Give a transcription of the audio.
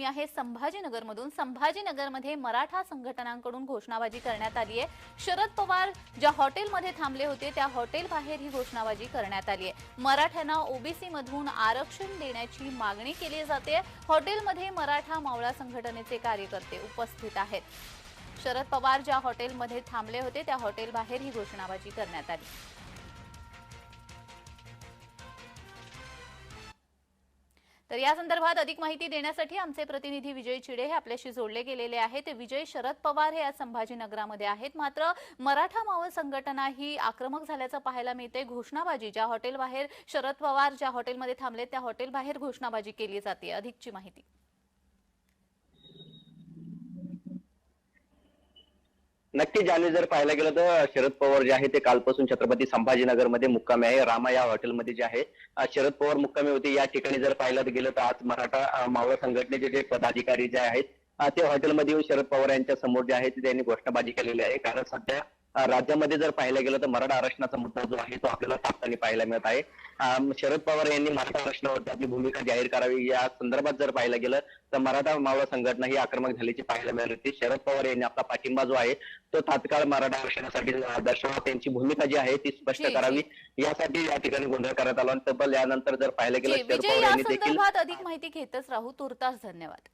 बातमी आहे संभाजीनगरमधून. संभाजीनगरमध्ये मराठा संघटनांकडून घोषणाबाजी करण्यात आली आहे. शरद पवार ज्या हॉटेलमध्ये थांबले होते त्या हॉटेल बाहेर ही घोषणाबाजी करण्यात आली आहे. मराठ्यांना ओबीसी मधून आरक्षण देण्याची मागणी केली जाते. हॉटेलमध्ये मराठा मावळा संघटनेचे कार्यकर्ते उपस्थित आहेत. शरद पवार ज्या हॉटेलमध्ये थांबले होते त्या हॉटेल बाहेर ही घोषणाबाजी करण्यात आली. तर या संदर्भात अधिक माहिती देण्यासाठी आमचे प्रतिनिधी विजय चिडे हे आपल्याशी जोडले गेलेले आहेत. विजय शरद पवार हे आज संभाजीनगरामध्ये आहेत. मात्र मराठा मावळ संघटना ही आक्रमक झाल्याचं पाहायला मिळते घोषणाबाजी ज्या हॉटेलबाहेर शरद पवार ज्या हॉटेलमध्ये थांबले त्या हॉटेलबाहेर घोषणाबाजी केली जाते. अधिकची माहिती. नक्की ज्याने जर पाहायला गेलं तर शरद पवार जे आहे ते कालपासून छत्रपती संभाजीनगरमध्ये मुक्कामी आहे. रामा या हॉटेलमध्ये जे आहे शरद पवार मुक्कामी होते. या ठिकाणी जर पाहायला गेलं तर आज मराठा मावळ संघटनेचे जे पदाधिकारी जे आहेत ते हॉटेलमध्ये येऊन शरद पवार यांच्या समोर जे आहे ते त्यांनी घोषणाबाजी केलेली आहे. कारण सध्या राज्यामध्ये जर पाहायला गेलं तर मराठा आरक्षणाचा मुद्दा जो आहे तो आपल्याला तापताना पाहायला मिळत आहे. शरद पवार यांनी मराठा आरक्षणावरती आपली भूमिका जाहीर करावी. या संदर्भात जर पाहायला गेलं तर मराठा मावळ संघटना ही आक्रमक झाल्याची पाहायला मिळाली होती. शरद पवार यांनी आपला पाठिंबा जो आहे तो तात्काळ मराठा आरक्षणासाठी दर्शवा. त्यांची भूमिका जी आहे ती स्पष्ट. करावी. यासाठी या ठिकाणी गोंधळ करण्यात आला. आणि तब्बल यानंतर जर पाहायला गेलं शरद पवार यांनी देखील अधिक माहिती घेतच राहू. तुर्तास धन्यवाद.